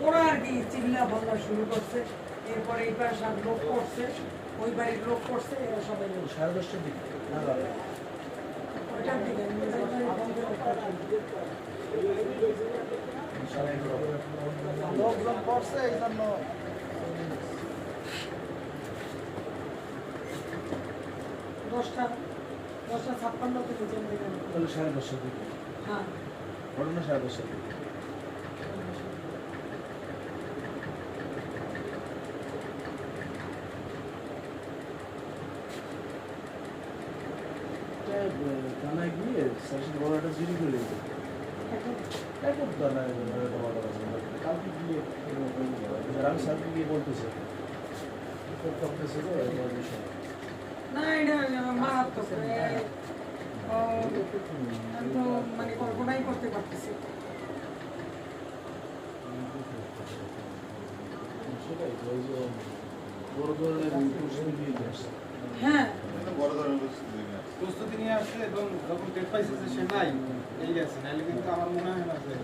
ওরা আর কি চিল্লা বল্লা শুরু করছে এরপরে এই পাশে লোক করছে ওই বাড়ির লোক করছে এরা সবাই সাড়ে দশটার দিকে ওইটার দিকে লোকজন করছে এই জন্য দশটা ছাপ্পান্ন সাড়ে দশটার দিকে হ্যাঁ ঘটনা সাড়ে দশটার দিকে থানায় গিয়ে দরকার আছে। কালকে গিয়ে আমি স্যারকে গিয়ে বলতেছি। করতেছে না, এটা মারাত্মক আমি তো মানে বড় ধরনের আসছে হ্যাঁ। প্রস্তুতি নিয়ে আসছে এবং যখন টের পাইছে যে সে নাই, এই গেছে নাহলে কিন্তু আমার মনে হয় না যে